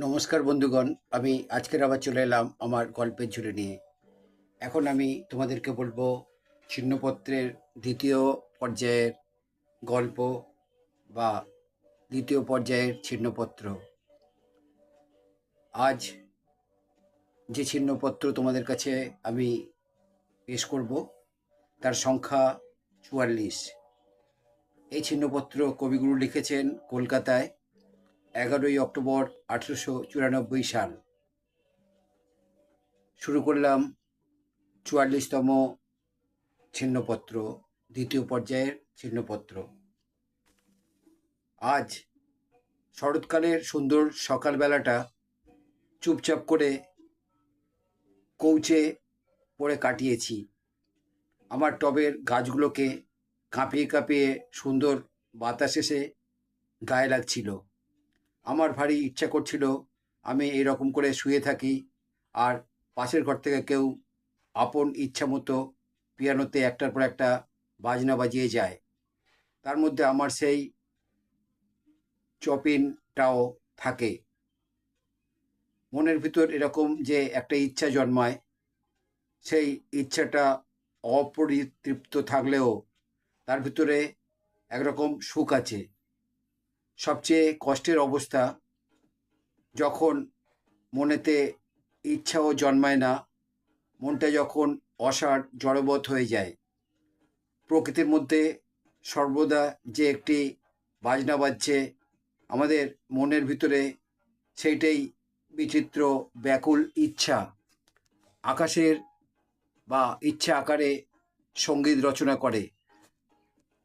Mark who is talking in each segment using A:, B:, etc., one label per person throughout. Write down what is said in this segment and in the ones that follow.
A: নমস্কার বন্ধুগণ, আমি আজকের আবার চলে এলাম আমার গল্পের ঝুলে নিয়ে। এখন আমি তোমাদেরকে বলব ছিন্নপত্রের দ্বিতীয় পর্যায়ের গল্প বা দ্বিতীয় পর্যায়ের ছিন্নপত্র। আজ যে ছিন্নপত্র তোমাদের কাছে আমি পেশ করব, তার সংখ্যা চুয়াল্লিশ। এই ছিন্নপত্র কবিগুরু লিখেছেন কলকাতায় এগারোই অক্টোবর আঠেরোশো চুরানব্বই সাল। শুরু করলাম চুয়াল্লিশতম ছিন্নপত্র, দ্বিতীয় পর্যায়ের ছিন্নপত্র। আজ শরৎকালের সুন্দর সকালবেলাটা চুপচাপ করে কৌচে পড়ে কাটিয়েছি। আমার টবের গাছগুলোকে কাঁপিয়ে কাঁপিয়ে সুন্দর বাতাস এসে গায়ে লাগছিল। আমার ভারী ইচ্ছা করছিল আমি এরকম করে শুয়ে থাকি। আর পাশের ঘর থেকে কেউ আপন ইচ্ছা মতো পিয়ানোতে একটার পর একটা বাজনা বাজিয়ে যায়। তার মধ্যে আমার সেই চপিনটাও থাকে। মনের ভিতর এরকম যে একটা ইচ্ছা জন্মায়, সেই ইচ্ছাটা অপরিতৃপ্ত থাকলেও তার ভিতরে একরকম সুখ আছে। সবচেয়ে কষ্টের অবস্থা যখন মনেতে ইচ্ছাও জন্মায় না, মনটা যখন অসার জড়বৎ হয়ে যায়। প্রকৃতির মধ্যে সর্বদা যে একটি বাজনা বাজছে, আমাদের মনের ভিতরে সেইটাই বিচিত্র, ব্যাকুল ইচ্ছা। আকাশের বা ইচ্ছা আকারে সংগীত রচনা করে।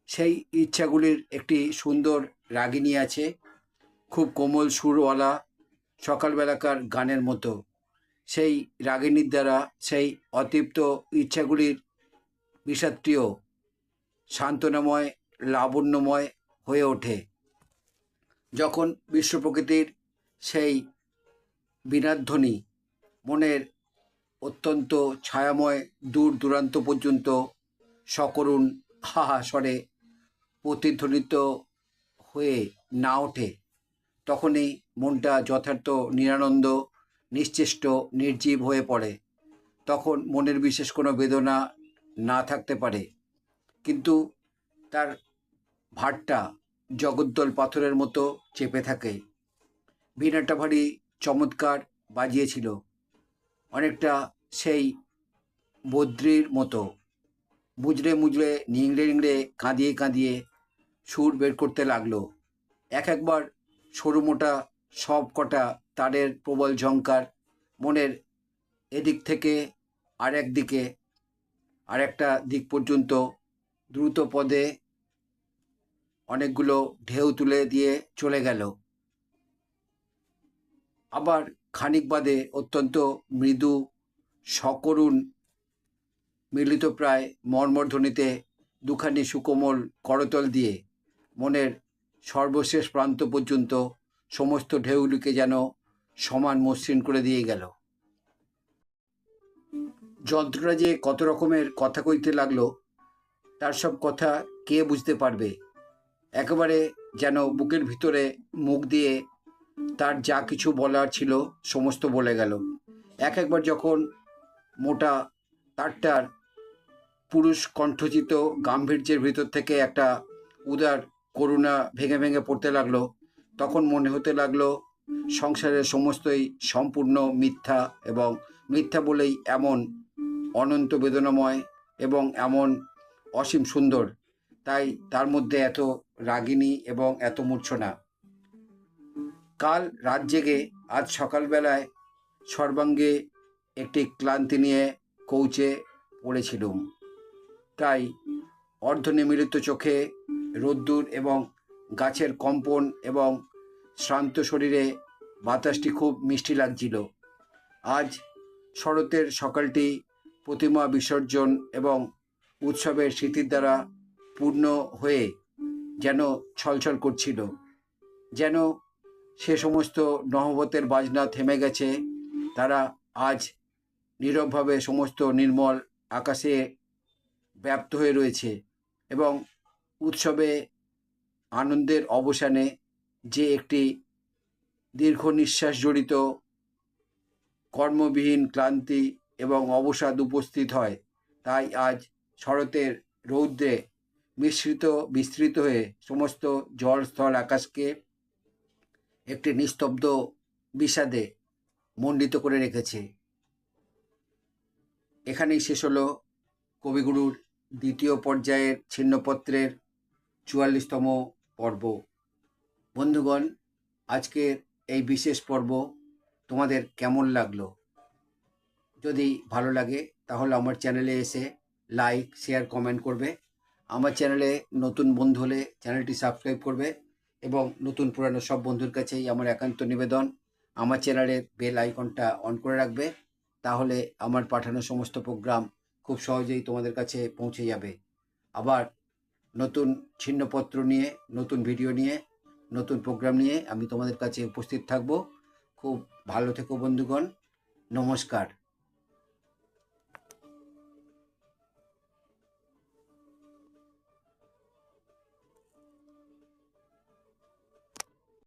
A: সেই ইচ্ছাগুলির একটি সুন্দর রাগিনী আছে, খুব কোমল সুরওয়ালা, সকালবেলাকার গানের মতো। সেই রাগিনীর দ্বারা সেই অতৃপ্ত ইচ্ছাগুলির বিষাত্রীয় সান্ত্বনাময়, লাবণ্যময় হয়ে ওঠে। যখন বিশ্ব প্রকৃতির সেই বিনাধ্বনি মনের অত্যন্ত ছায়াময় দূর দূরান্ত পর্যন্ত সকরুণ হাহা স্বরে প্রতিধ্বনিত হয়ে না ওঠে, তখনই মনটা যথার্থ নিরানন্দ, নিশ্চেষ্ট, নির্জীব হয়ে পড়ে। তখন মনের বিশেষ কোনো বেদনা না থাকতে পারে। কিন্তু তার ভারটা জগদ্দল পাথরের মতো চেপে থাকে। বীণাটা ভারী চমৎকার বাজিয়েছিল, অনেকটা সেই বদ্রির মতো। বুজরে মুজরে নিংড়ে নিংড়ে কাঁদিয়ে কাঁদিয়ে সুর বের করতে লাগল। এক একবার সরু মোটা সব কটা তারের প্রবল ঝঙ্কার মনের এদিক থেকে আর একদিকে আর একটা দিক পর্যন্ত দ্রুত পদে অনেকগুলো ঢেউ তুলে দিয়ে চলে গেল। আবার খানিক বাদে অত্যন্ত মৃদু সকরুণ মিলিত প্রায় মর্মধ্বনিতে দুখানি সুকোমল করতল দিয়ে মনের সর্বশেষ প্রান্ত পর্যন্ত সমস্ত ঢেউগুলিকে যেন সমান মসৃণ করে দিয়ে গেল। যন্ত্রটা যে কত রকমের কথা কইতে লাগল, তার সব কথা কে বুঝতে পারবে? একেবারে যেন বুকের ভিতরে মুখ দিয়ে তার যা কিছু বলার ছিল সমস্ত বলে গেল। এক একবার যখন মোটা তারটার পুরুষ কণ্ঠচিত গাম্ভীর্যের ভিতর থেকে একটা উদার করুণা ভেঙে ভেঙে পড়তে লাগল। তখন মনে হতে লাগল, সংসারের সমস্তই সম্পূর্ণ মিথ্যা এবং মিথ্যা বলেই এমন অনন্ত বেদনাময় এবং এমন অসীম সুন্দর। তাই তার মধ্যে এত রাগিনী এবং এত মূর্ছনা। কাল রাত জেগে আজ সকালবেলায় সর্বাঙ্গে একটি ক্লান্তি নিয়ে কৌচে পড়েছিলুম। তাই অর্ধনিমিলিত চোখে রোদ্দুর এবং গাছের কম্পন এবং শ্রান্ত শরীরে বাতাসটি খুব মিষ্টি লাগছিল। আজ শরতের সকালটি প্রতিমা বিসর্জন এবং উৎসবের স্মৃতির দ্বারা পূর্ণ হয়ে যেন ছলছল করছিল। যেন সে সমস্ত নহবতের বাজনা থেমে গেছে, তারা আজ নীরবভাবে সমস্ত নির্মল আকাশে ব্যাপ্ত হয়ে রয়েছে এবং উৎসবে আনন্দের অবসানে যে একটি দীর্ঘ নিঃশ্বাস জড়িত কর্মবিহীন ক্লান্তি এবং অবসাদ উপস্থিত হয়, তাই আজ শরতের রৌদ্রে মিশ্রিত, বিস্তৃত হয়ে সমস্ত জলস্থল আকাশকে একটি নিস্তব্ধ বিষাদে মণ্ডিত করে রেখেছে। এখানেই শেষ হলো কবিগুরুর দ্বিতীয় পর্যায়ের ছিন্নপত্রের চুয়াল্লিশতম পর্ব। বন্ধুগণ, আজকের এই বিশেষ পর্ব তোমাদের কেমন লাগল? যদি ভালো লাগে, তাহলে আমার চ্যানেলে এসে লাইক, শেয়ার, কমেন্ট করবে। আমার চ্যানেলে নতুন বন্ধু হলে চ্যানেলটি সাবস্ক্রাইব করবে এবং নতুন পুরানো সব বন্ধুর কাছেই আমার একান্ত নিবেদন। আমার চ্যানেলের বেল আইকনটা অন করে রাখবে, তাহলে আমার পাঠানো সমস্ত প্রোগ্রাম খুব সহজেই তোমাদের কাছে পৌঁছে যাবে। আবার নতুন ছিন্নপত্র নিয়ে, নতুন ভিডিও নিয়ে, নতুন প্রোগ্রাম নিয়ে আমি তোমাদের কাছে উপস্থিত থাকব। খুব ভালো থেকো বন্ধুগণ। নমস্কার।